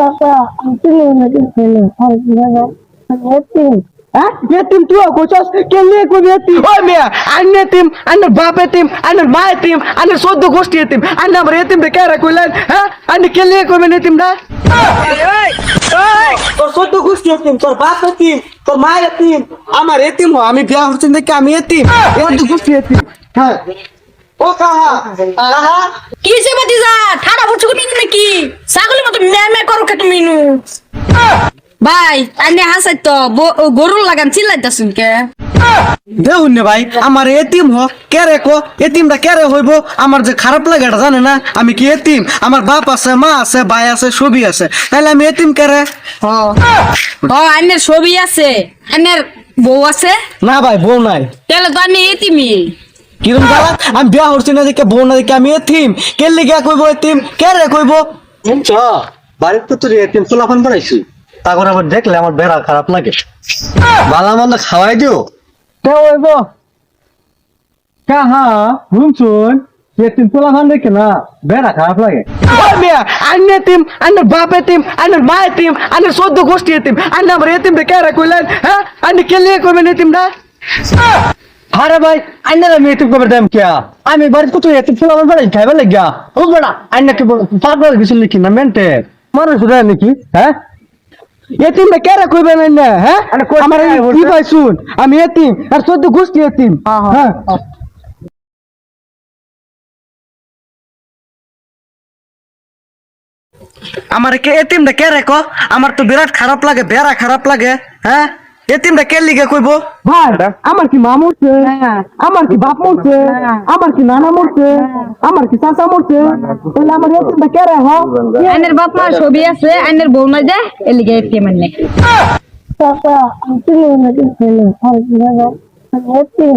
চাচা আমি চিনি না কিছু না আর কি জানো আমি এতিম হ্যাঁ এতিম তুই কোচস কে নিয়ে কবি এতিম ওই মিয়া আন্য এতিম আন্য বাপ এতিম আন্য মা এতিম আন্য সদ্য গোষ্ঠী এতিম আন্য আমার এতিম রে কে কইলেন হ্যাঁ আন্য কে নিয়ে কইবেন এতিম না তোর সদ্য গোষ্ঠী এতিম তোর বাপ এতিম তোর মা এতিম আমার এতিম হ আমি বিয়া হচ্ছি দেখি আমি এতিম সদ্য গোষ্ঠী এতিম হ্যাঁ ও কাহা কাহা কি সে বাতিজা ঠাড়া পড়ছো কোনি নাকি ছাগলের মতো ম্যা ম্যা করো কে তুমি নু? ভাই আনে হাসাই তো গরুর লাগান চিল্লাইতাছুন কে? দেখুন না ভাই আমার এতিম হ কে রে কো? এতিমটা কে রে হইব? আমার যে খারাপ লাগে এটা জানে না আমি কি এতিম? আমার বাপ আছে মা আছে ভাই আছে সবই আছে। তাহলে আমি এতিম কে রে? হ। আনের ছবি আছে। আনের বউ আছে? না ভাই বউ নাই। তাহলে তো আনে এতিমি কিরম আমি বিয়া হচ্ছি না দেখে বউ না দেখে আমি এতিম। কে লিগে কইব এতিম? কে রে কইব চ বাড়ির তো তোর এতিম পোলাপান বানাইছি তা করে আবার দেখলে আমার বেড়া খারাপ লাগে। বালা মন্দ খাওয়াই দিও। কে হইব? কাহা শুনছুন এতিম পোলা খান দেখে না বেড়া খারাপ লাগে। আন্য এতিম আন্য বাপ এতিম আন্য মা এতিম আন্য সদ্য গোষ্ঠী এতিম আন্য আমার এতিম রে কে রে কইলেন হ্যাঁ? আন্য কে লিগে কইবেন এতিম না আরে ভাই আইনারা আমি এতিম কবে দাম কিয়া? আমি বাড়িতে কত এতিম ফুল আমার বাড়ি খাইবার লাগিয়া। ও বড়া আইনা কে পাগল গেছিল নাকি না মেন্টে? মানুষ রে নাকি হ্যাঁ এতিম রে কে রে কইবেন না হ্যাঁ আমার এই কি ভাই শুন আমি এতিম আর সদ্য গোষ্ঠী এতিম হ্যাঁ আমার কে এতিমটা কে রে কো আমার তো বিরাট খারাপ লাগে বেড়া খারাপ লাগে হ্যাঁ এতিমটা কে লিগে কইব? ভাই আমার কি মা মরছে? আমার কি বাপ মরছে? আমার কি নানা মরছে? আমার কি চাচা মরছে? তাহলে আমার এতিমটা কে রে হ্যাঁ আনের বাপ মা ছবি আছে আইনের বউ না যায় এলিগে এতিম আনে চাচা আমি চিনি না না আর কি আমি এতিম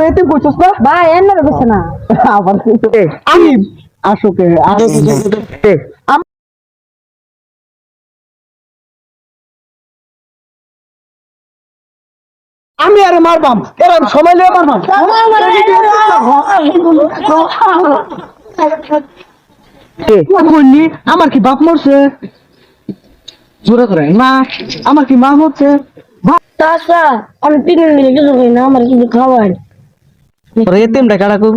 আমার না? ভাই না। আবার আমি আসুকে আসুকে। আমি আরে মারবাম এরকম সময় লিয়ে মারবাম। আমার কি বাপ মরছে? জোরে করে না আমার কি মা মরছে? চাচা আমি চিনি না কিছু না আমার কিছু খাবার। പ്രീതി ഉണ്ടാക്കാടാക്കൂ